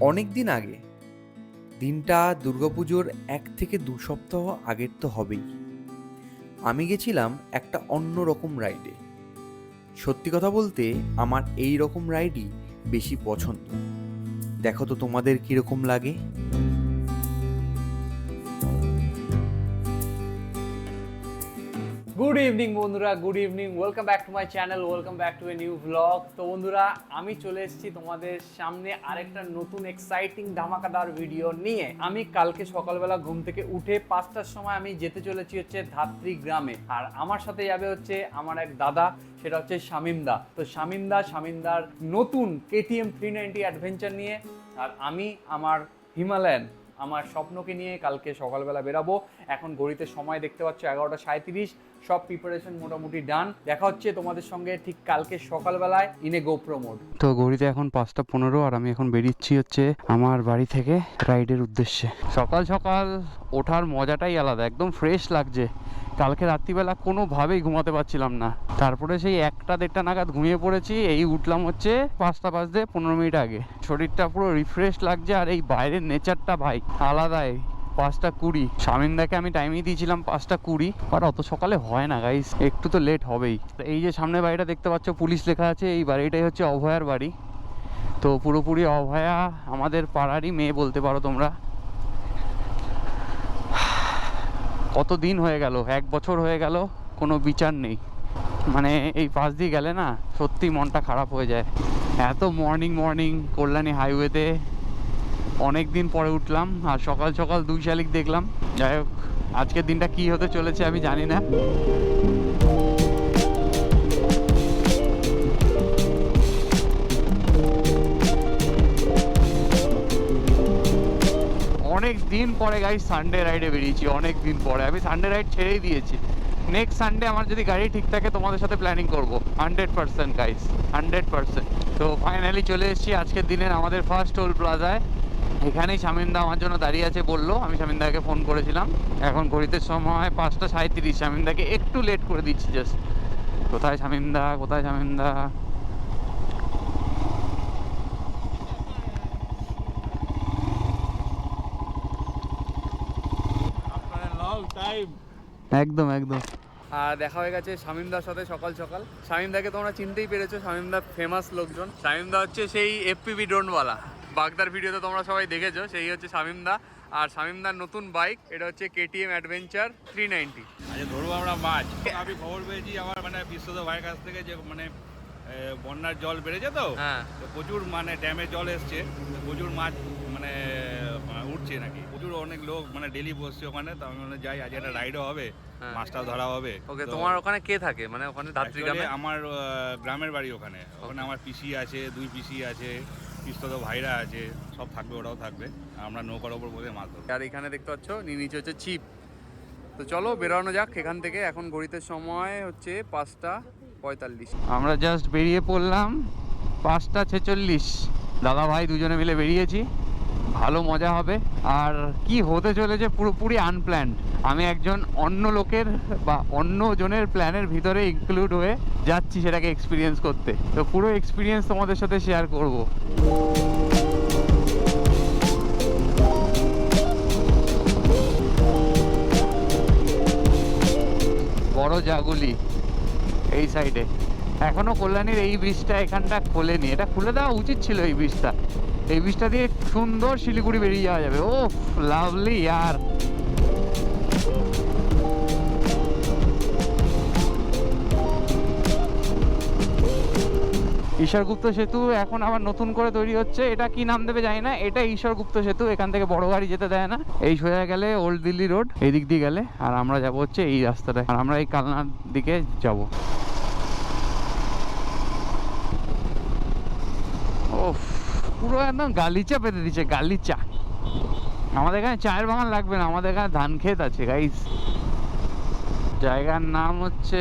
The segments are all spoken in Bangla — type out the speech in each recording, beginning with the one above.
অনেক দিন আগে। দিনটা দুর্গাপুজোর এক থেকে দু সপ্তাহ আগের তো হবেই। আমি গেছিলাম একটা অন্য রকম রাইডে। সত্যি কথা বলতে, আমার এই রকম রাইডই বেশি পছন্দ। দেখো তো তোমাদের কীরকম লাগে? গুড ইভিনিং বন্ধুরা good evening welcome back to my channel welcome back to a new blog তো বন্ধুরা, আমি চলে এসেছি তোমাদের সামনে আরেকটা নতুন এক্সাইটিং ধামাকাদার ভিডিও নিয়ে। আমি কালকে সকালবেলা ঘুম থেকে উঠে পাঁচটার সময় আমি যেতে চলেছি হচ্ছে ধাত্রী গ্রামে। আর আমার সাথে যাবে হচ্ছে আমার এক দাদা, সেটা হচ্ছে শামিমদা তো শামিমদা শামিমদার নতুন কেটিএম থ্রি নাইনটি অ্যাডভেঞ্চার নিয়ে। আর আমি, আমার হিমালয়ান আমার স্বপ্নকে নিয়ে কালকে সকালবেলা বেরাবো। এখন ঘড়িতে সময় দেখতে পাচ্ছ এগারোটা সাঁত্রিশ সব প্রিপারেশন মোটামুটি ডান দেখা হচ্ছে তোমাদের সঙ্গে ঠিক কালকে সকালবেলায় ইনে গোপ্রো মোড তো ঘড়িতে এখন পাঁচটা পনেরো আর আমি এখন বেরিয়েছি হচ্ছে আমার বাড়ি থেকে রাইডের উদ্দেশ্যে। সকাল সকাল ওঠার মজাটাই আলাদা, একদম ফ্রেশ লাগছে। কালকে রাত্রিবেলা কোনোভাবেই ঘুমাতে পারছিলাম না। তারপরে সেই একটা দেড়টা নাগাদ ঘুমিয়ে পড়েছি, এই উঠলাম হচ্ছে পাঁচটা বাজতে পনেরো মিনিট আগে। শরীরটা পুরো রিফ্রেশ লাগছে আর এই বাইরের নেচারটা ভাই আলাদাই। পাঁচটা কুড়ি। শামিনদাকে আমি টাইমই দিয়েছিলাম পাঁচটা কুড়ি। বাট অত সকালে হয় না গাইস একটু তো লেট হবেই। এই যে সামনে বাড়িটা দেখতে পাচ্ছ, পুলিশ লেখা আছে, এই বাড়িটাই হচ্ছে অভয়ার বাড়ি। তো পুরোপুরি অভয়া আমাদের পাড়ারই মেয়ে বলতে পারো তোমরা। কত দিন হয়ে গেল? এক বছর হয়ে গেল, কোনো বিচার নেই। মানে এই পাশ দিয়ে গেলে না সত্যি মনটা খারাপ হয়ে যায়। এত মর্নিং মর্নিং কল্যাণী হাইওয়েতে অনেক দিন পরে উঠলাম, আর সকাল সকাল দুই শালিক দেখলাম। যাই হোক, আজকের দিনটা কি হতে চলেছে আমি জানি না। অনেক দিন পরে গাড়ি সানডে রাইডে বেরিয়েছি, অনেক দিন পরে। আমি সানডে রাইড ছেড়েই দিয়েছি। নেক্সট সানডে আমার যদি গাড়ি ঠিক থাকে, তোমাদের সাথে প্ল্যানিং করব। Hundred percent guys hundred percent তো ফাইনালি চলে এসেছি আজকের দিনের আমাদের ফার্স্ট টোল প্লাজায় এখানেই শামিন্দা আমার জন্য দাঁড়িয়ে আছে বলল। আমি শামিন্দাকে ফোন করেছিলাম। এখন ঘড়িতে সময় পাঁচটা সাঁত্রিশ শামিন্দাকে একটু লেট করে দিচ্ছি জাস্ট কোথায় শামিন্দা কোথায় শামিন্দা একদম একদম। আর দেখা হয়ে গেছে শামিমদার সাথে সকাল সকাল। শামিমদাকে তোমরা চিনতেই পেরেছ শামিমদা ফেমাস লোকজন। শামিমদা হচ্ছে সেই এফপিভি ড্রোনওয়ালা বাগদার ভিডিওতে তোমরা সবাই দেখেছ সেই হচ্ছে শামিমদা। আর শামিমদার নতুন বাইক এটা হচ্ছে কেটিএম অ্যাডভেঞ্চার থ্রি নাইনটি আচ্ছা ধরবো আমরা মাছ। আমি খবর পেয়েছি আমার মানে বিশ্বত ভাইয়ের কাছ থেকে যে মানে বন্যার জল বেড়েছে তো? হ্যাঁ। তো প্রচুর মানে ড্যামে জল এসছে। প্রচুর মাছ মানে উঠছে নাকি? প্রচুর অনেক লোক মানে ডেলি বসছে ওখানে তো আমি মানে যাই আজ একটা রাইডও হবে হ্যাঁ। মাছটাও ধরা হবে। ওকে তোমার ওখানে কে থাকে? মানে ওখানে ধাত্রী গ্রামে আমার গ্রামের বাড়ি ওখানে। ওখানে আমার পিসি আছে দুই পিসি আছে পিস্তত ভাইরা আছে সব থাকবে ওরাও থাকবে। আমরা নৌকার ওপর বসে মাছ ধরবো। আর এখানে দেখতে পাচ্ছ নিচে হচ্ছে চিপ তো চলো বেরোনো যাক এখান থেকে এখন ঘড়িতে সময় হচ্ছে পাঁচটা পঁয়তাল্লিশ। আমরা জাস্ট বেরিয়ে পড়লাম পাঁচটা ছেচল্লিশ। দাদা ভাই দুজনে মিলে বেরিয়েছি। ভালো মজা হবে। আর কি হতে চলেছে পুরোপুরি আনপ্ল্যান্ড আমি একজন অন্য লোকের বা অন্য জনের প্ল্যানের ভিতরে ইনক্লুড হয়ে যাচ্ছি সেটাকে এক্সপিরিয়েন্স করতে। তো পুরো এক্সপিরিয়েন্স তোমাদের সাথে শেয়ার করব। বড় জাগুলি এই সাইডে এখনও কল্যাণীর এই ব্রিজটা এখানটা খোলেনি। এটা খুলে দেওয়া উচিত ছিল এই ব্রিজটা এই ব্রিজটা দিয়ে সুন্দর শিলিগুড়ি বেরিয়ে যাওয়া যাবে। ও লাভলি ইয়ার ঈশ্বরগুপ্ত সেতু এখন আবার নতুন করে তৈরি হচ্ছে। এটা কি নাম দেবে জানি না। এটা ঈশ্বরগুপ্ত সেতু, এখান থেকে বড় গাড়ি যেতে দেয় না। এই সোজা গেলে ওল্ড দিল্লি রোড এই দিক দিয়ে গেলে। আর আমরা যাব হচ্ছে এই রাস্তাটায়। আর আমরা এই কালনার দিকে যাব ও পুরো একদম গালিচা পেতে দিচ্ছে, গালিচা। আমাদের এখানে চায়ের বাগান লাগবে না, আমাদের এখানে ধান ক্ষেত আছে গাইস জায়গার নাম হচ্ছে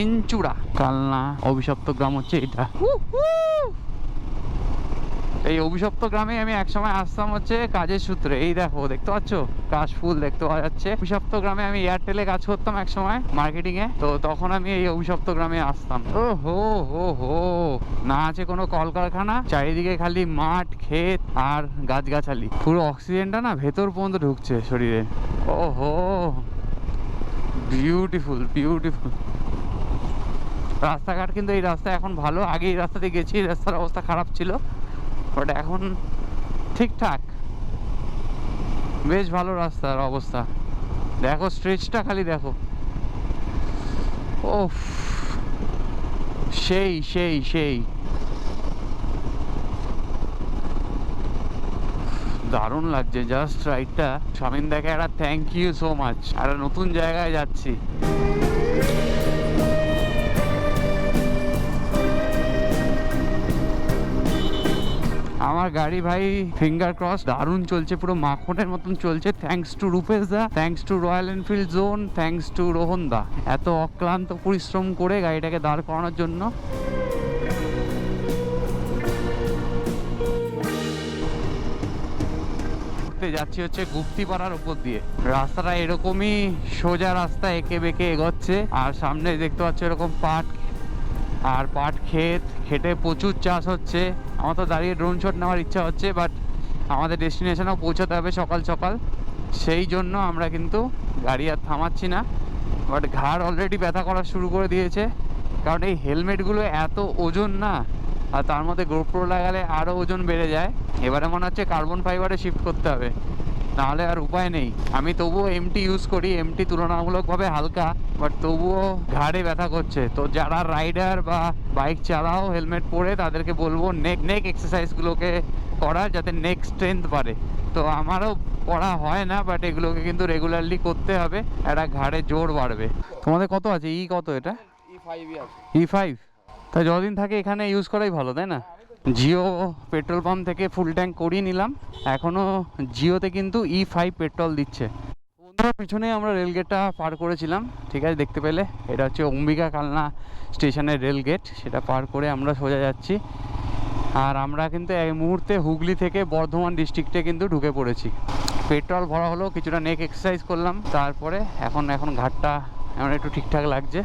ইঞ্চুড়া কালনা, অভিশপ্ত গ্রাম হচ্ছে এটা। এই অভিশপ্ত গ্রামে আমি একসময় আসতাম হচ্ছে কাজের সূত্রে। এই দেখো, দেখতে পাচ্ছ? কাশফুল দেখতে পাওয়া যাচ্ছে। অভিশপ্ত গ্রামে আমি এয়ারটেলে কাজ করতাম একসময় মার্কেটিং এ তো তখন আমি এই অভিশপ্ত গ্রামে আসতাম। ও হো হো হো। না আছে কোনো কলকারখানা, চারিদিকে খালি মাঠ, ক্ষেত আর গাছগাছালি। পুরো অক্সিজেনটা না ভেতর পর্যন্ত ঢুকছে শরীরে। ও হো। Beautiful beautiful. রাস্তাঘাট কিন্তু এই রাস্তা এখন ভালো। আগে এই রাস্তাতে গেছি, রাস্তার অবস্থা খারাপ ছিল। বাট এখন ঠিকঠাক। বেশ ভালো রাস্তার অবস্থা। দেখো স্ট্রেচটা খালি দেখো। ও সেই সেই সেই। দারুণ লাগছে জাস্ট রাইডটা স্বামীন দেখে একটা থ্যাংক ইউ সো মাচ একটা নতুন জায়গায় যাচ্ছি। আমার গাড়ি ভাই ফিঙ্গার ক্রস দারুণ চলছে, পুরো মাখনের মতন চলছে। Thanks to Rupesh da thanks to Royal Enfield zone thanks to Rohan da. এত অক্লান্ত পরিশ্রম করে গাড়িটাকে দাঁড় করানোর জন্য। ঘুরতে যাচ্ছি হচ্ছে গুপ্তিপাড়ার উপর দিয়ে। রাস্তাটা এরকমই সোজা রাস্তা, এঁকে বেঁকে এগোচ্ছে। আর সামনে দেখতে পাচ্ছ এরকম পাট আর পাট ক্ষেত, খেটে প্রচুর চাষ হচ্ছে। আমার তো দাঁড়িয়ে ড্রোন শট নেওয়ার ইচ্ছা হচ্ছে বাট আমাদের ডেস্টিনেশনেও পৌঁছাতে হবে সকাল সকাল। সেই জন্য আমরা কিন্তু গাড়ি আর থামাচ্ছি না বাট ঘাড় অলরেডি ব্যথা করা শুরু করে দিয়েছে। কারণ এই হেলমেটগুলো এত ওজন না, আর তার মধ্যে গোপ্রো লাগালে আরও ওজন বেড়ে যায়। এবারে মনে হচ্ছে কার্বন ফাইবারে শিফট করতে হবে। নাহলে আর উপায় নেই। আমি তবুও এমটি ইউজ করি। এমটি তুলনামূলকভাবে হালকা বাট তবুও ঘাড়ে ব্যথা করছে। তো যারা রাইডার বা বাইক চালাও হেলমেট পরে তাদেরকে বলব নেক নেক এক্সারসাইজগুলোকে করা যাতে নেক স্ট্রেংথ বাড়ে। তো আমারও করা হয় না বাট এগুলোকে কিন্তু রেগুলারলি করতে হবে। একটা ঘাড়ে জোর বাড়বে। তোমাদের কত আছে? ই কত এটা? ই ফাইভ তা যতদিন থাকে এখানে ইউজ করাই ভালো তাই না? জিও পেট্রোল পাম্প থেকে ফুল ট্যাঙ্ক করিয়ে নিলাম। এখনও জিওতে কিন্তু ই ফাইভ পেট্রোল দিচ্ছে। বন্ধুরা, পিছনে আমরা রেলগেটটা পার করেছিলাম। ঠিক আছে, দেখতে পেলে? এটা হচ্ছে অম্বিকা কালনা স্টেশনের রেলগেট। সেটা পার করে আমরা সোজা যাচ্ছি। আর আমরা কিন্তু এই মুহূর্তে হুগলি থেকে বর্ধমান ডিস্ট্রিক্টে কিন্তু ঢুকে পড়েছি। পেট্রোল ভরা হলো, কিছুটা নেক এক্সারসাইজ করলাম। তারপরে এখন এখন ঘাটটা এখন একটু ঠিকঠাক লাগছে।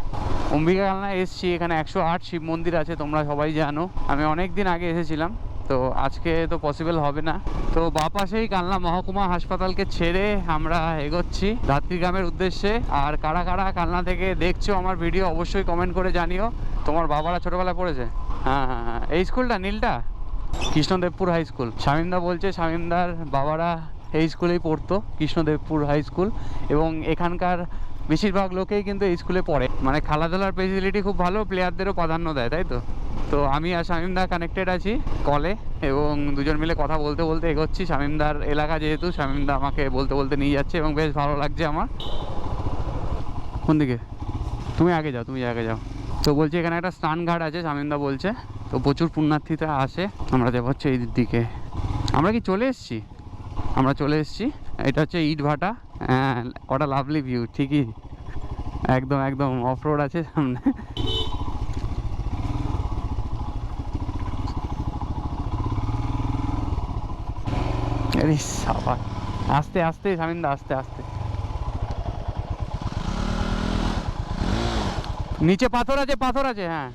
অম্বিকা কালনা এসছি, এখানে একশো আট শিব মন্দির আছে, তোমরা সবাই জানো। আমি অনেক দিন আগে এসেছিলাম, তো আজকে তো পসিবল হবে না। তো বাপাসেই কালনা মহকুমা হাসপাতালকে ছেড়ে আমরা এগোচ্ছি ধাত্রী গ্রামের উদ্দেশ্যে। আর কারা কারা কালনা থেকে দেখছ আমার ভিডিও অবশ্যই কমেন্ট করে জানিও। তোমার বাবারা ছোটোবেলায় পড়েছে? হ্যাঁ হ্যাঁ হ্যাঁ। এই স্কুলটা নীলটা? Krishnadebpur high school. শামিমদা বলছে শামিমদার বাবারা এই স্কুলেই পড়তো, কৃষ্ণদেবপুর হাই স্কুল। এবং এখানকার বেশিরভাগ লোকেই কিন্তু এই স্কুলে পড়ে। মানে খেলাধুলার ফেসিলিটি খুব ভালো প্লেয়ারদেরও প্রাধান্য দেয়, তাই তো? তো আমি আর শামিমদা কানেক্টেড আছি কলে এবং দুজন মিলে কথা বলতে বলতে এগোচ্ছি। শামিমদার এলাকা যেহেতু শামিমদা আমাকে বলতে বলতে নিয়ে যাচ্ছে এবং বেশ ভালো লাগছে আমার। কোন দিকে? তুমি আগে যাও, তুমি আগে যাও। তো বলছি এখানে একটা স্নান ঘাট আছে শামিমদা বলছে। তো প্রচুর পুণ্যার্থীরা আসে। আমরা যাব হচ্ছে এই দিকে। আমরা কি চলে এসেছি? আমরা চলে এসেছি। এটা হচ্ছে ইট ভাটা কটা লাভলি ভিউ ঠিকই। একদম একদম অফ রোড আছে সামনে। আস্তে আস্তে, সামিন্দা, আস্তে আস্তে। নিচে পাথর আছে পাথর আছে হ্যাঁ।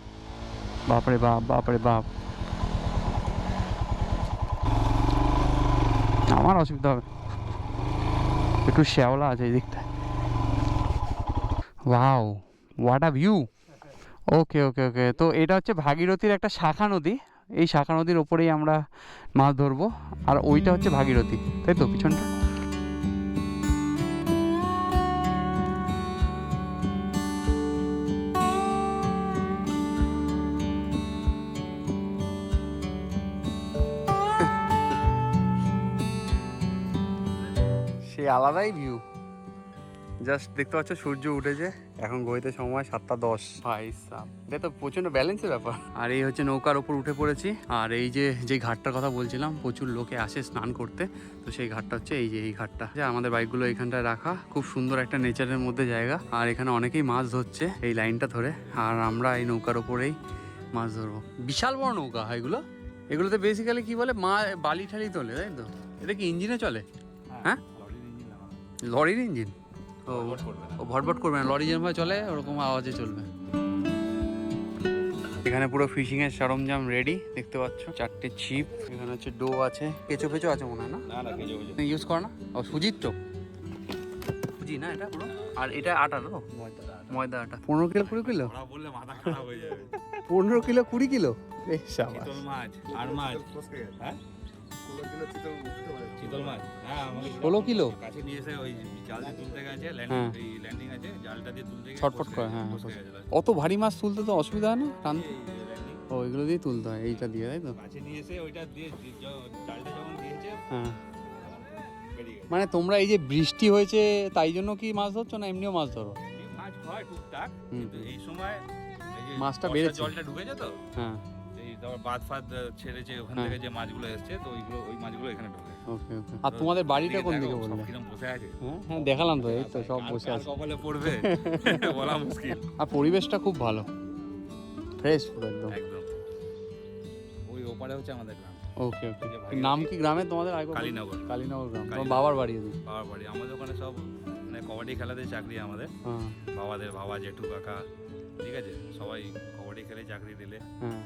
বাপরে বাপ বাপরে বাপ। আমার অসুবিধা হবে। একটু শ্যাওলা আছে এই দিকটা wow what a view okay okay okay তো এটা হচ্ছে ভাগীরথীর একটা শাখা নদী। এই শাখা নদীর ওপরেই আমরা মাছ ধরবো। আর ওইটা হচ্ছে ভাগীরথী, তাই তো পিছনটা? আলাদাই ভিউ জাস্ট দেখতে পাচ্ছ সূর্য উঠেছে এখন ঘড়িতে সময় সাতটা দশ। ভাই এটা তো প্রচণ্ড ব্যালেন্সের ব্যাপার। আর এই হচ্ছে নৌকার ওপর উঠে পড়েছি আর এই যে যে ঘাটটার কথা বলছিলাম প্রচুর লোকে আসে স্নান করতে তো সেই ঘাটটা হচ্ছে এই যে এই ঘাটটা। যে আমাদের বাইকগুলো এখানটায় রাখা খুব সুন্দর একটা নেচারের মধ্যে জায়গা আর এখানে অনেকেই মাছ ধরছে এই লাইনটা ধরে আর আমরা এই নৌকার ওপরেই মাছ ধরবো। বিশাল বড় নৌকা হয় এগুলো? এগুলোতে বেসিক্যালি কি বলে মা বালি ঠালি তোলে তাই তো? এটা কি ইঞ্জিনে চলে? হ্যাঁ? লরির ইঞ্জিন? ও ভটভট করবে না। ও ভটভট করবে না লরি যেরকম চলে ওরকম আওয়াজে চলবে। এখানে পুরো ফিশিং এর সরঞ্জাম রেডি দেখতে পাচ্ছ। চারটে ছিপ এখানে হচ্ছে ডো আছে। কেঁচো ফেচো আছে মনে হয় না? না না ইউজ করো না? ও সুজির তো। সুজি না এটা পুরো? আর এটা আটা তো? ময়দা আটা। পনেরো কিলো কুড়ি কিলো? ওরা বললে মাথা খারাপ হয়ে যাবে। পনেরো কিলো কুড়ি কিলো? বেশ মাছ আর মাছ। হ্যাঁ? চিতল মাছ হ্যাঁ ষোলো কিলো? কাছে নিয়ে এসে ওই জাল দিয়ে তুলতে গেছে। ল্যান্ডিং আছে জালটা দিয়ে তুলতে গেছে ছটফট করে, ফসকে ফসকে। গেছে। অত ভারী মাছ তুলতে তো অসুবিধা হয় না টান ও এগুলো দিয়ে তুলতে হয় এইটা দিয়ে তাই তো কাছে নিয়ে এসে ওইটা দিয়ে জালটা যখন দিয়েছে হ্যাঁ মানে তোমরা এই যে বৃষ্টি হয়েছে তাই জন্য কি মাছ ধরছো না এমনিও মাছ ধরো মাছ হয় টুকটাক কিন্তু এই সময় মাছটা বেড়েছে। জলটা ঢুকেছে তো হ্যাঁ তারপর বাদ ফাদ ছেড়েছে ওখান হ্যাঁ। থেকে যে মাছগুলো এসছে তো ওইগুলো ওই মাছগুলো এখানে ঢুকে। ওকে ওকে। আর তোমাদের বাড়িটা কোন দিকে বললে? কিরম বসে আছে। হ্যাঁ হ্যাঁ দেখালাম তো এই তো সব বসে আছে। কপালে পড়বে বলা মুশকিল। আর পরিবেশটা খুব ভালো। ফ্রেশ পুরো একদম। একদম। ওই ওপারে হচ্ছে আমাদের গ্রাম। ওকে ওকে। নাম কি গ্রামের তোমাদের বলো। কালীনগর। কালীনগর গ্রাম। তোমার বাবার বাড়ি বাবার বাড়ি। আমাদের ওখানে সব মানে কবাডি খেলাতে চাকরি আমাদের। হ্যাঁ। বাবাদের বাবা জেঠু কাকা ঠিক আছে? সবাই কবাডি খেলে চাকরি দিলে। হ্যাঁ।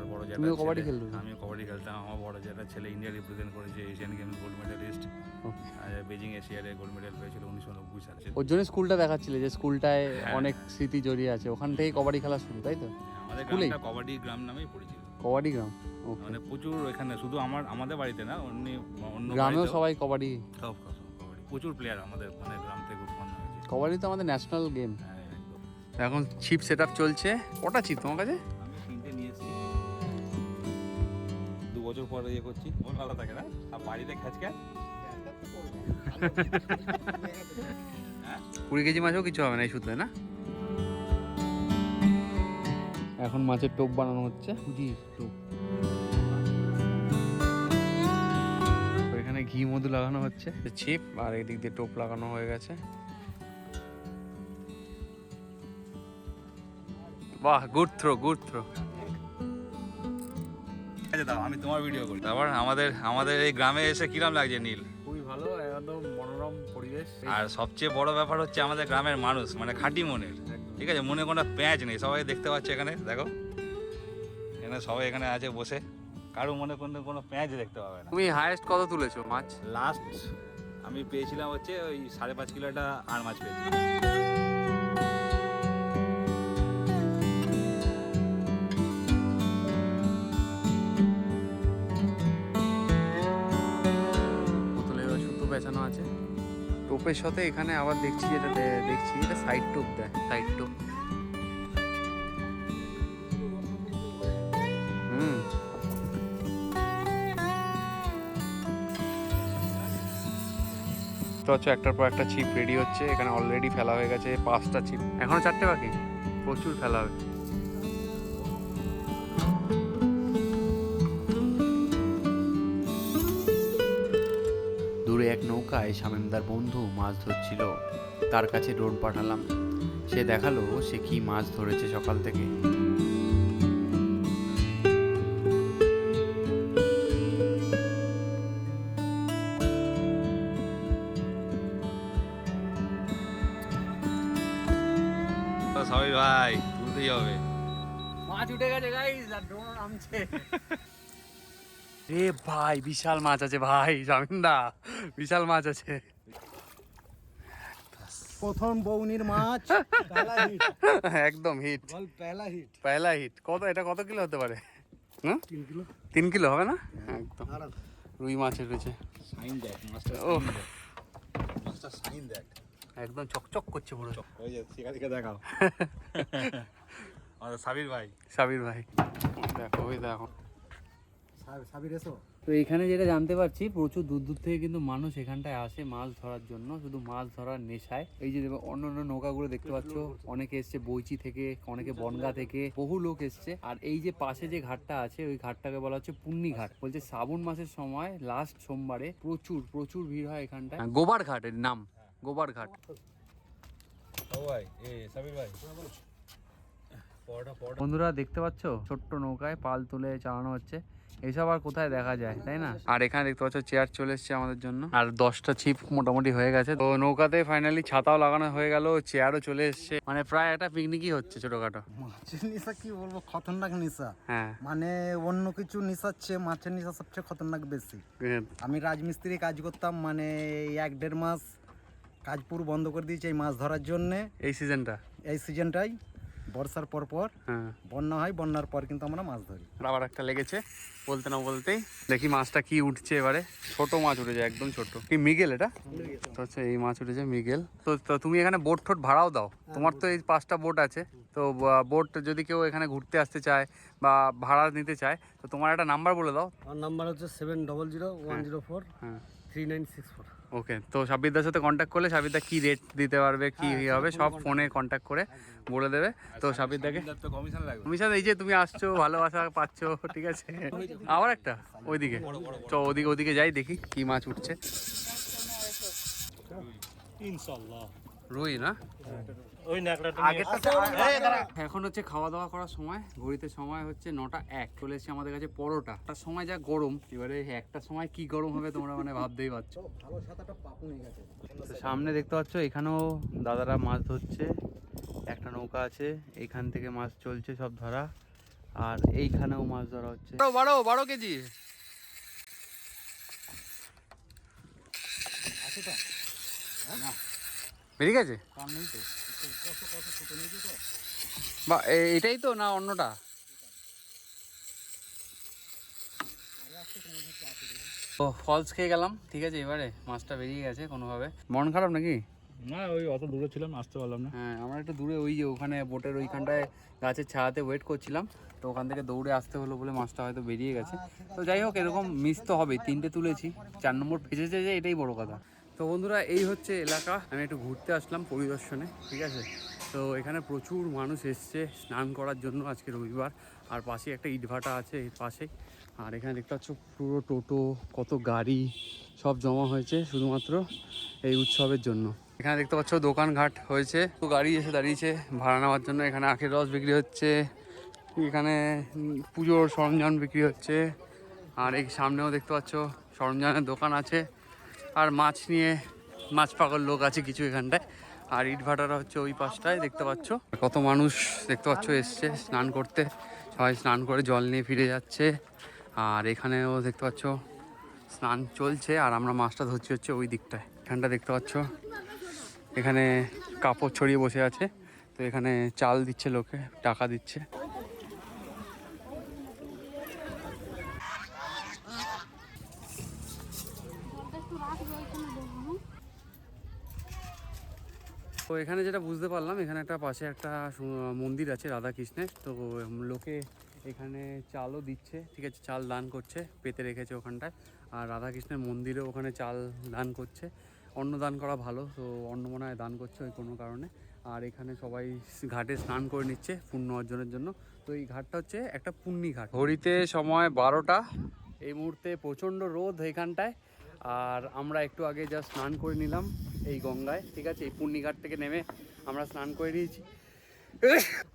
আমার বড় তুমিও কবাডি খেলতে? আমিও কবাডি খেলতাম। আমার বড় জ্যাঠা ছেলে ইন্ডিয়া রিপ্রেজেন্ট করেছে Asian games gold medalist okay আর বেজিং এশিয়ারে গোল্ড মেডেল পেয়েছিল উনিশশো নব্বই সালে। ওর জন্য স্কুলটা দেখাচ্ছিলে যে স্কুলটায় হ্যাঁ। অনেক স্মৃতি জড়িয়ে আছে। ওখান থেকেই কবাডি খেলা শুরু তাই তো? আমাদের স্কুলেই? গ্রামটা কবাডি গ্রাম নামেই পরিচিত। কবাডি গ্রাম মানে প্রচুর এখানে শুধু আমার আমাদের বাড়িতে না অন্য অন্য গ্রামেও সবাই কবাডি সব কবাডি। প্রচুর প্লেয়ার আমাদের মানে গ্রাম থেকে উৎপন্ন হয়েছে। কবাডি তো আমাদের ন্যাশনাল গেম হ্যাঁ, এখন ছিপ সেট আপ চলছে। কটা ছিপ তোমার কাছে? বছর পরে ইয়ে করছি। মন ভালো থাকে না? আর বাড়িতে খ্যাচ খ্যাচ কুড়ি কেজি মাছও কিছু হবে না এই শুধু না? এখন মাছের টোপ বানানো হচ্ছে। জি টোপ। তো এখানে ঘি মধু লাগানো হচ্ছে। ছিপ আর এদিক দিয়ে টোপ লাগানো হয়ে গেছে। বাহ গুড থ্রো গুড থ্রো। আচ্ছা দাও আমি তোমার ভিডিও করি। তারপর আমাদের আমাদের এই গ্রামে এসে কিরাম লাগছে নীল? খুবই ভালো একদম মনোরম পরিবেশ। আর সবচেয়ে বড় ব্যাপার হচ্ছে আমাদের গ্রামের মানুষ মানে খাঁটি মনের। ঠিক আছে মনে কোনো প্যাঁচ নেই সবাই দেখতে পাচ্ছে এখানে দেখো। এখানে সবাই এখানে আছে বসে। কারও মনে কোনো কোনো প্যাঁচ দেখতে পাবে না। তুমি হাইয়েস্ট কত তুলেছো মাছ? লাস্ট আমি পেয়েছিলাম হচ্ছে ওই সাড়ে পাঁচ কিলোটা আর মাছ পেয়েছিলাম। টোপের সাথে এখানে আবার দেখছি যেটা দেখছি এটা সাইড টোপ দেয়। সাইড টোপ। হুম। তো হচ্ছে একটার পর একটা ছিপ রেডি হচ্ছে এখানে অলরেডি ফেলা হয়ে গেছে পাঁচটা ছিপ এখনও চারটে বাকি? প্রচুর ফেলা হবে দূরে এক নৌকায় শামীমদার বন্ধু মাছ ধরছিল। তার কাছে ড্রোন পাঠালাম। সে দেখাল সে কি মাছ ধরেছে সকাল থেকে। সবাই ভাই তুলতেই হবে। মাছ উঠে গেছে গাইস আর ড্রোন নামছে। এ ভাই বিশাল মাছ আছে ভাই জামিনদা বিশাল মাছ আছে। প্রথম বৌনির মাছ একদম হিট। বল পেলা হিট। পয়লা হিট। কত এটা কত কিলো হতে পারে? তিন কিলো। তিন কিলো হবে না? একদম। রুই মাছের রয়েছে সাইন দেখ মাছটা ও মাছটা সাইন দেখ। একদম চকচক করছে পুরো। ওই যে দেখাও। আমাদের সাবির ভাই। সাবির ভাই। দেখো ওই দেখো। তো এখানে যেটা জানতে পারছি প্রচুর দূর দূর থেকে কিন্তু মানুষ এখানটায় আসে মাছ ধরার জন্য শুধু মাছ ধরার নেশায়। এই যে দেখো অন্য অন্য নৌকাগুলো দেখতে পাচ্ছ অনেকে এসছে বইচি থেকে অনেকে বনগা থেকে বহু লোক এসছে। আর এই যে পাশে যে ঘাটটা আছে ওই ঘাটটাকে বলা হচ্ছে পুন্নি ঘাট। বলছে শ্রাবণ মাসের সময় লাস্ট সোমবারে প্রচুর প্রচুর ভিড় হয় এখানটায়। গোবার ঘাটের নাম গোবার ঘাট। ভাই এ সাবির ভাই। বন্ধুরা দেখতে পাচ্ছ? ছোট্ট নৌকায় পাল তুলে চালানো হচ্ছে। এইসব আর কোথায় দেখা যায় তাই না? আর এখানে দেখতে পাচ্ছ চেয়ার চলে এসছে আমাদের জন্য। আর দশটা ছিপ মোটামুটি হয়ে গেছে। তো নৌকাতে ফাইনালি ছাতাও লাগানো হয়ে গেল চেয়ারও চলে এসছে। মানে প্রায় একটা পিকনিকই হচ্ছে ছোটখাটো। মাছের নিশা কি বলব? খতরনাক নিশা। হ্যাঁ। মানে অন্য কিছু নিশার চেয়ে মাছের নিশা সবচেয়ে খতরনাক বেশি। আমি রাজমিস্ত্রি কাজ করতাম মানে এই এক দেড় মাস কাজ পুরো বন্ধ করে দিয়েছি এই মাছ ধরার জন্যে। এই সিজনটা এই সিজনটাই বর্ষার পর পর হ্যাঁ। বন্যা হয় বন্যার পর কিন্তু আমরা মাছ ধরি। আবার একটা লেগেছে বলতে না বলতেই। দেখি মাছটা কি উঠছে এবারে। ছোট মাছ উঠেছে একদম ছোট। কি মিগেল এটা? তো হচ্ছে এই মাছ উঠেছে মিগেল। তো তো তুমি এখানে বোট ঠোট ভাড়াও দাও। তোমার তো এই পাঁচটা বোট আছে। তো বোট যদি কেউ এখানে ঘুরতে আসতে চায় বা ভাড়া নিতে চায় তো তোমার একটা নাম্বার বলে দাও। আমার নাম্বার হচ্ছে seven double zero one zero four হ্যাঁ three nine six four okay তো সাবিদার সাথে কন্ট্যাক্ট করলে সাবিদা কি রেট দিতে পারবে কি ইয়ে হবে সব ফোনে কন্ট্যাক্ট করে বলে দেবে। তো সাবিদাকে কমিশন তুমি সাথে এই যে তুমি আসছো ভালোবাসা পাচ্ছ ঠিক আছে? আবার একটা ওইদিকে। চ ওদিকে ওদিকে যাই দেখি কি মাছ উঠছে। রুই না? এখন হচ্ছে খাওয়া দাওয়া করার সময় ঘড়িতে সময় হচ্ছে নটা এক। চলে এসেছে আমাদের কাছে পরোটা। তার সময় যা গরম এবারে একটা সময় কি গরম হবে তোমরা মানে ভাবতেই পারছ। তো সামনে দেখতে পাচ্ছ এখানেও দাদারা মাছ ধরছে। একটা নৌকা আছে এইখান থেকে মাছ চলছে সব ধরা। আর এইখানেও মাছ ধরা হচ্ছে। বারো বারো কেজি। বেরিয়ে গেছে? বা এটাই তো না অন্যটা? ও ফলস খেয়ে গেলাম ঠিক আছে এবারে মাছটা বেরিয়ে গেছে কোনোভাবে। মন খারাপ নাকি? না ওই অত দূরে ছিলাম আসতে পারলাম না। হ্যাঁ আমরা একটু দূরে ওই যে ওখানে বোটের ওইখানটায় গাছের ছায়াতে ওয়েট করছিলাম তো ওখান থেকে দৌড়ে আসতে হলো বলে মাছটা হয়তো বেরিয়ে গেছে। তো যাই হোক এরকম মিস তো হবে তিনটে তুলেছি চার নম্বর ফেসেছে যে এটাই বড় কথা। তো বন্ধুরা, এই হচ্ছে এলাকা। আমি একটু ঘুরতে আসলাম পরিদর্শনে, ঠিক আছে? তো এখানে প্রচুর মানুষ এসছে স্নান করার জন্য আজকে রবিবার। আর পাশে একটা ইটভাটা আছে এর পাশেই আর এখানে দেখতে পাচ্ছ পুরো টোটো, কত গাড়ি, সব জমা হয়েছে শুধুমাত্র এই উৎসবের জন্য। এখানে দেখতে পাচ্ছ দোকানঘাট হয়েছে। তো গাড়ি এসে দাঁড়িয়েছে ভাড়া নেওয়ার জন্য। এখানে আখের রস বিক্রি হচ্ছে। এখানে পুজোর সরঞ্জাম বিক্রি হচ্ছে। আর এই সামনেও দেখতে পাচ্ছ সরঞ্জামের দোকান আছে। আর মাছ নিয়ে মাছ পাগল লোক আছে কিছু এখানটায়। আর ইট ভাটারা হচ্ছে ওই পাশটায়, দেখতে পাচ্ছ? কত মানুষ দেখতে পাচ্ছ এসছে স্নান করতে। সবাই স্নান করে জল নিয়ে ফিরে যাচ্ছে। আর এখানেও দেখতে পাচ্ছ স্নান চলছে, আর আমরা মাছটা ধরছি হচ্ছে ওই দিকটায়। এখানটা দেখতে পাচ্ছ? এখানে কাপড় ছড়িয়ে বসে আছে। তো এখানে চাল দিচ্ছে লোকে, টাকা দিচ্ছে। এখানে যেটা বুঝতে পারলাম, এখানে একটা পাশে একটা মন্দির আছে রাধা কৃষ্ণের তো লোকে এখানে চালও দিচ্ছে, ঠিক আছে, চাল দান করছে, পেতে রেখেছে ওখানটায়। আর রাধা কৃষ্ণের মন্দিরেও ওখানে চাল দান করছে। অন্ন দান করা ভালো, তো অন্ন মনে হয় দান করছে ওই কোনো কারণে। আর এখানে সবাই ঘাটে স্নান করে নিচ্ছে পুণ্য অর্জনের জন্য। তো এই ঘাটটা হচ্ছে একটা পুণ্যি ঘাট। ঘড়িতে সময় বারোটা। এই মুহূর্তে প্রচণ্ড রোদ এখানটায়। আর আমরা একটু আগে যা স্নান করে নিলাম এই গঙ্গায়, ঠিক আছে? এই পূর্ণিঘাট থেকে নেমে আমরা স্নান করে নিয়েছি।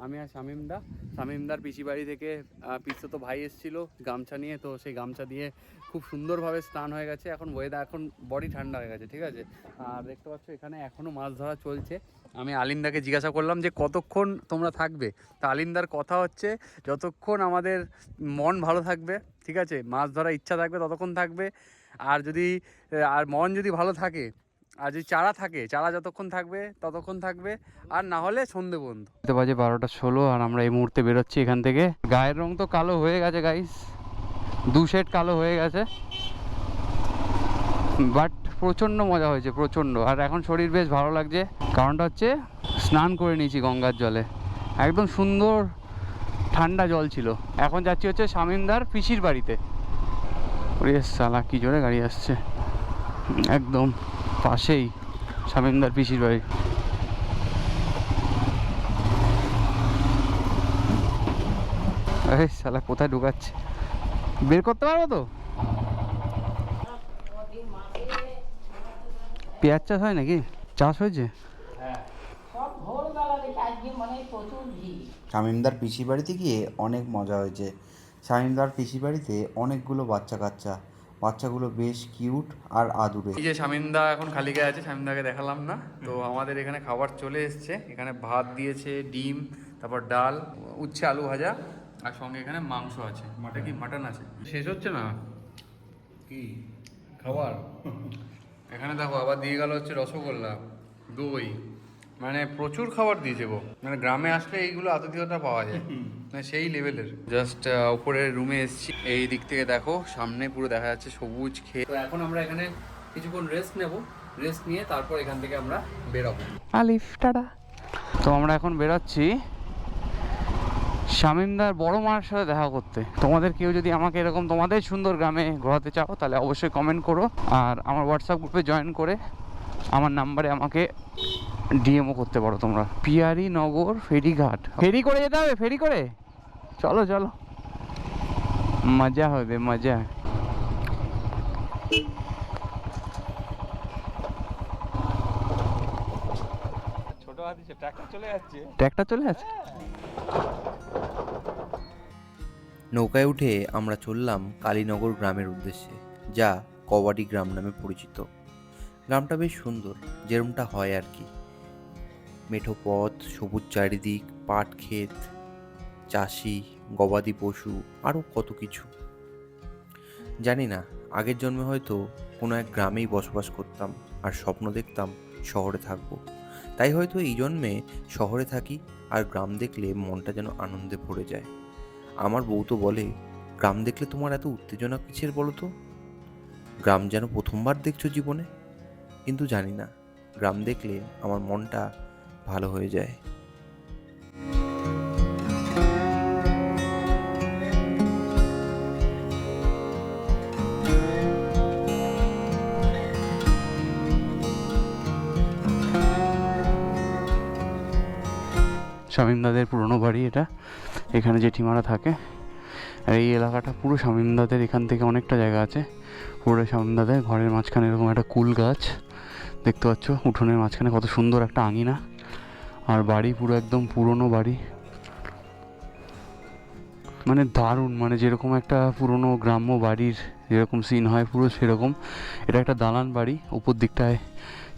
আমি আর শামিমদা শামিমদার পিসি বাড়ি থেকে পিসতে তো ভাই এসেছিল গামছা নিয়ে, তো সেই গামছা দিয়ে খুব সুন্দরভাবে স্নান হয়ে গেছে। এখন ওয়েদার এখন বডি ঠান্ডা হয়ে গেছে, ঠিক আছে? আর দেখতে পাচ্ছ, এখানে এখনও মাছ ধরা চলছে। আমি আলিন্দাকে জিজ্ঞাসা করলাম যে, কতক্ষণ তোমরা থাকবে? তা আলিন্দার কথা হচ্ছে, যতক্ষণ আমাদের মন ভালো থাকবে, ঠিক আছে? মাছ ধরার ইচ্ছা থাকবে, ততক্ষণ থাকবে। আর যদি আর মন যদি ভালো থাকে আর যদি চারা থাকে, চারা যতক্ষণ থাকবে, ততক্ষণ থাকবে, আর না হলে সন্ধে বন্ধ বাজে বারোটা ষোলো আর আমরা এই মুহূর্তে বেরোচ্ছি এখান থেকে। গায়ের রং তো কালো হয়ে গেছে গাইস দু শেড কালো হয়ে গেছে। বাট প্রচণ্ড মজা হয়েছে, প্রচণ্ড। আর এখন শরীর বেশ ভালো লাগছে। কারণটা হচ্ছে, স্নান করে নিয়েছি গঙ্গার জলে। একদম সুন্দর ঠান্ডা জল ছিল। এখন যাচ্ছি হচ্ছে শামিমদার পিসির বাড়িতে। ওরে সালা কি জোরে গাড়ি আসছে। একদম। পাশেই শামিমদার পিসির বাড়ি। আরে সালা কোথায় ঢুকাচ্ছে? বের করতে পারব তো? পেঁয়াজ চাষ হয় নাকি? চাষ হয়েছে? সব ভোরবেলা দেখে আজকে মানে শামিমদার পিসি বাড়িতে গিয়ে অনেক মজা হয়েছে। শামিমদার পিসি বাড়িতে অনেকগুলো বাচ্চা কাচ্চা বাচ্চাগুলো বেশ কিউট আর আদুরে। এই যে শামিন্দা এখন খালি গায়ে আছে শামিন্দাকে দেখালাম না। তো আমাদের এখানে খাবার চলে এসছে। এখানে ভাত দিয়েছে ডিম তারপর ডাল উচ্ছে আলু ভাজা আর সঙ্গে এখানে মাংস আছে। মাটে কি? মাটন আছে। শেষ হচ্ছে না? কি? খাবার? এখানে দেখো আবার দিয়ে গেল হচ্ছে রসগোল্লা দই। মানে প্রচুর খাবার দিয়েছে গো মানে গ্রামে আসলে এইগুলো আতিথেয়তা পাওয়া যায়। মানে সেই লেভেলের। জাস্ট উপরের রুমে এসেছি। এই দিক থেকে দেখো সামনে পুরো দেখা যাচ্ছে সবুজ খেয়ে তো এখন আমরা এখানে কিছুক্ষণ রেস্ট নেব। রেস্ট নিয়ে তারপর এখান থেকে আমরা বেরোবো। আলিফ টাটা। তো আমরা এখন বেরোচ্ছি শামিমদার বড় মার সাথে দেখা করতে। তোমাদের কেউ যদি আমাকে এরকম তোমাদের সুন্দর গ্রামে ঘোরাতে চাও তাহলে অবশ্যই কমেন্ট করো। আর আমার হোয়াটসঅ্যাপ গ্রুপে জয়েন করে আমার নাম্বারে আমাকে ডিএমও করতে পারো তোমরা। পিয়ারি নগর ফেরিঘাট। ফেরি করে যেতে হবে ফেরি করে? চলো চলো। মজা হবে মজা। ছোট হাতি ট্রাক্টর চলে যাচ্ছে। চলে নৌকায় উঠে আমরা চললাম কালীনগর গ্রামের উদ্দেশ্যে যা কবাডি গ্রাম নামে পরিচিত। গ্রামটা বেশ সুন্দর, যেরমটা হয় আর কি। মেঠো পথ, সবুজ চারিদিক, পাট ক্ষেত, চাষি, গবাদি পশু, আরও কত কিছু। জানি না, আগের জন্মে হয়তো কোনো এক গ্রামেই বসবাস করতাম আর স্বপ্ন দেখতাম শহরে থাকব। তাই হয়তো এই জন্মে শহরে থাকি আর গ্রাম দেখলে মনটা যেন আনন্দে ভরে যায়। আমার বউ তো বলে, গ্রাম দেখলে তোমার এত উত্তেজনা কিসের বলো তো? গ্রাম যেন প্রথমবার দেখছ জীবনে। কিন্তু জানি না। গ্রাম দেখলে আমার মনটা ভালো হয়ে যায়। শামিমদাদের পুরনো বাড়ি এটা, এখানে জেঠিমারা থাকে। আর এই এলাকাটা পুরো শামিমদাদের এখান থেকে অনেকটা জায়গা আছে। পুরো শামিমদাদের ঘরের মাঝখানে এরকম একটা কুল গাছ। দেখতে পাচ্ছ, উঠোনের মাঝখানে কত সুন্দর একটা আঙিনা। আর বাড়ি পুরো একদম পুরনো বাড়ি। মানে দারুণ মানে যেরকম একটা পুরনো গ্রাম্য বাড়ির যেরকম সিন হয় পুরো সেরকম। এটা একটা দালান বাড়ি, উপর দিকটায়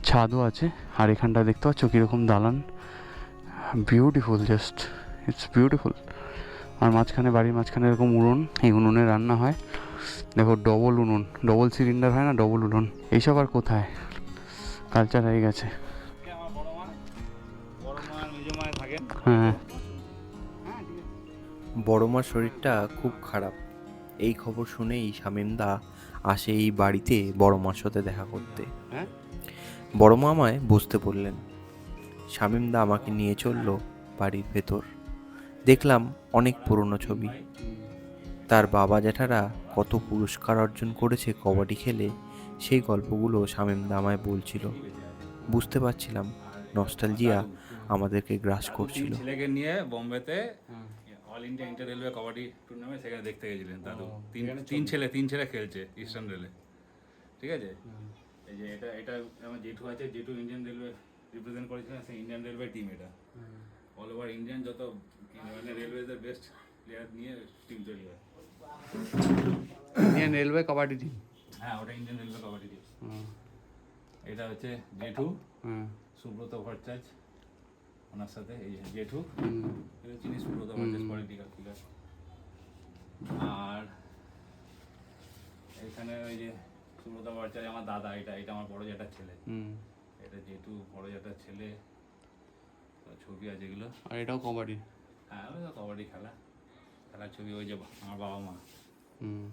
ছাদও আছে। আর এখানটা দেখতে পাচ্ছ কীরকম দালান। বিউটিফুল জাস্ট ইটস বিউটিফুল আর মাঝখানে, বাড়ির মাঝখানে এরকম উনুন, এই উনুনে রান্না হয়। দেখো ডবল উনুন ডবল সিলিন্ডার হয় না ডবল উনুন। এইসব আর কোথায়? কালচার হয়ে গেছে। হ্যাঁ। বড় মার শরীরটা খুব খারাপ। এই খবর শুনেই শামীমদা আসে এই বাড়িতে বড় মার সাথে দেখা করতে। হ্যাঁ? বড় মা আমায় বসতে বললেন শামীমদা আমাকে নিয়ে চলল বাড়ির ভেতর। দেখলাম অনেক পুরনো ছবি। তার বাবা জ্যাঠারা কত পুরস্কার অর্জন করেছে কবাডি খেলে। সেই গল্পগুলো শামীমদা দামায় বলছিল। বুঝতে পারছিলাম নস্টালজিয়া আমাদেরকে গ্রাস করছিল। ছেলেকে নিয়ে বোম্বেতে all India inter railway kabaddi tournament সেখানে দেখতে গেছিলেন দাদু। তিন তিন ছেলে তিন ছেলে খেলছে ইস্টার্ন রেলে ঠিক আছে? এই যে এটা এটা আমার জেঠু আছে জেঠু ইন্ডিয়ান রেলওয়ে রিপ্রেজেন্ট করেছিলেন সেই ইন্ডিয়ান রেলওয়ে টিম এটা। অল ওভার ইন্ডিয়ান যত মানে রেলওয়েজের বেস্ট প্লেয়ার নিয়ে টিম তৈরি হয়। ইন্ডিয়ান রেলওয়ে কাবাডি টিম হ্যাঁ ওটা ইন্ডিয়ান রেলওয়ে কবাডি টিম এটা হচ্ছে জেঠু সুব্রত ভট্টাচার্য ওনার সাথে এই যে জেঠু। চিনি সুব্রত ভট্টাচার্য পলিটিক্যাল ফিগার আর এখানে ওই যে সুব্রত ভট্টাচার্য আমার দাদা এটা এটা আমার বড় জ্যাঠার ছেলে। হুম। এটা জেঠু বড় জ্যাঠার ছেলে ছবি আছে এগুলো। আর এটাও কবাডি? হ্যাঁ ওই কবাডি খেলা। খেলার ছবি ওই যে আমার বাবা মা। হুম।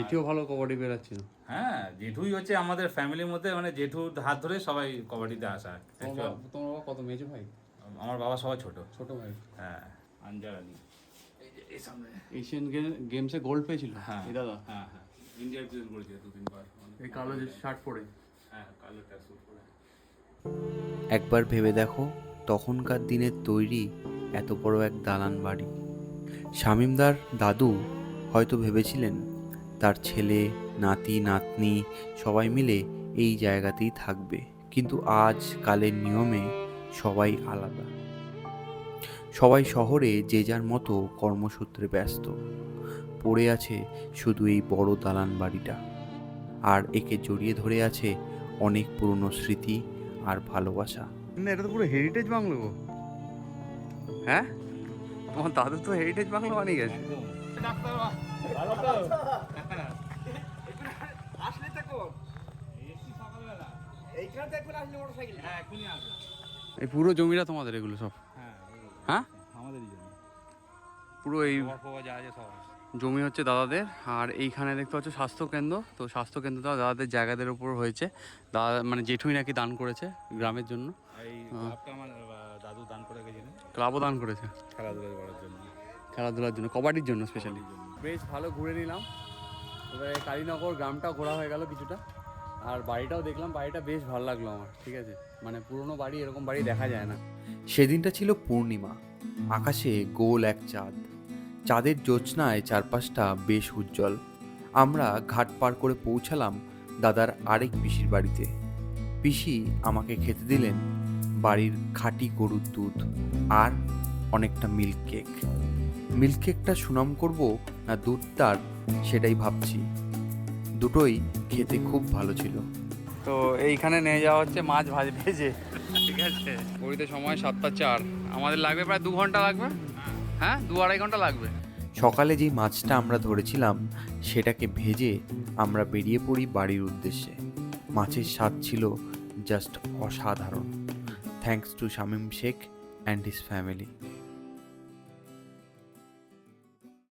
এটিও ভালো কবাডি বেরাচ্ছিল হ্যাঁ জেঠুই হচ্ছে আমাদের ফ্যামিলির মধ্যে মানে জেঠুর হাত ধরে সবাই কবাডিতে আসা। তোমার বাবা- কত মেজো ভাই? আমার বাবা সবাই ছোট। ছোট ভাই। হ্যাঁ আনজার আলী। এই সামনে। এশিয়ান গেমসে গোল্ড পেয়েছিল? হ্যাঁ। দাদা? হ্যাঁ হ্যাঁ। ইন্ডিয়ার প্রেজেন্ট করেছে দু তিনবার এই কালো যে শার্ট পরে। হ্যাঁ কালো ট্যাক্সুট করে একবার ভেবে দেখো তখনকার দিনের তৈরি এত বড় এক দালান বাড়ি। শামিমদার দাদু হয়তো ভেবেছিলেন তার ছেলে নাতি নাতনি সবাই মিলে এই জায়গাতেই থাকবে। কিন্তু আজ কালের নিয়মে সবাই আলাদা। সবাই শহরে যে যার মতো কর্মসূত্রে ব্যস্ত। পড়ে আছে শুধু এই বড় দালান বাড়িটা। আর একে জড়িয়ে ধরে আছে অনেক পুরনো স্মৃতি আর ভালোবাসা। না এটা তো পুরো হেরিটেজ বাংলো গো। হ্যাঁ? তোমার দাদু তো হেরিটেজ বাংলো বানিয়ে গেছে। এই পুরো জমিটা তোমাদের এগুলো সব? হ্যাঁ আমাদেরই জন্য পুরো এই জমি হচ্ছে দাদাদের আর এইখানে দেখতে পাচ্ছ স্বাস্থ্য কেন্দ্র তো স্বাস্থ্য কেন্দ্রটা দাদাদের জায়গাদের উপর হয়েছে। দাদা মানে জেঠুই নাকি দান করেছে গ্রামের জন্য। হ্যাঁ। দাদু দান করে গেছিলেন। ক্লাবও দান করেছে। খেলাধুলা করার জন্য। খেলাধুলার জন্য কবাডির জন্য স্পেশালি বেশ ভালো ঘুরে নিলাম। এবারে কালীনগর গ্রামটাও ঘোরা হয়ে গেল কিছুটা। আর বাড়িটাও দেখলাম, বাড়িটা বেশ ভালো লাগল আমার, ঠিক আছে? মানে পুরনো বাড়ি, এরকম বাড়ি দেখা যায় না। সেদিনটা ছিল পূর্ণিমা, আকাশে গোল এক চাঁদ। চাঁদের জ্যোৎস্নায় চারপাশটা বেশ উজ্জ্বল। আমরা ঘাট পার করে পৌঁছালাম দাদার আরেক পিসির বাড়িতে। পিসি আমাকে খেতে দিলেন বাড়ির খাঁটি গরুর দুধ আর অনেকটা মিল্ক কেক মিল্ক কেকটা সুনাম করব না দুধটার সেটাই ভাবছি। দুটোই খেতে খুব ভালো ছিল। তো এইখানে নিয়ে যাওয়া হচ্ছে মাছ ভাজ ভেজে। ঠিক আছে। ঘড়িতে সময় সাতটা চার। আমাদের লাগবে প্রায় দু ঘণ্টা লাগবে? হ্যাঁ দু আড়াই ঘণ্টা লাগবে। সকালে যেই মাছটা আমরা ধরেছিলাম সেটাকে ভেজে আমরা বেরিয়ে পড়ি বাড়ির উদ্দেশ্যে। মাছের স্বাদ ছিল জাস্ট অসাধারণ। Thanks to Shamim Sheikh and his family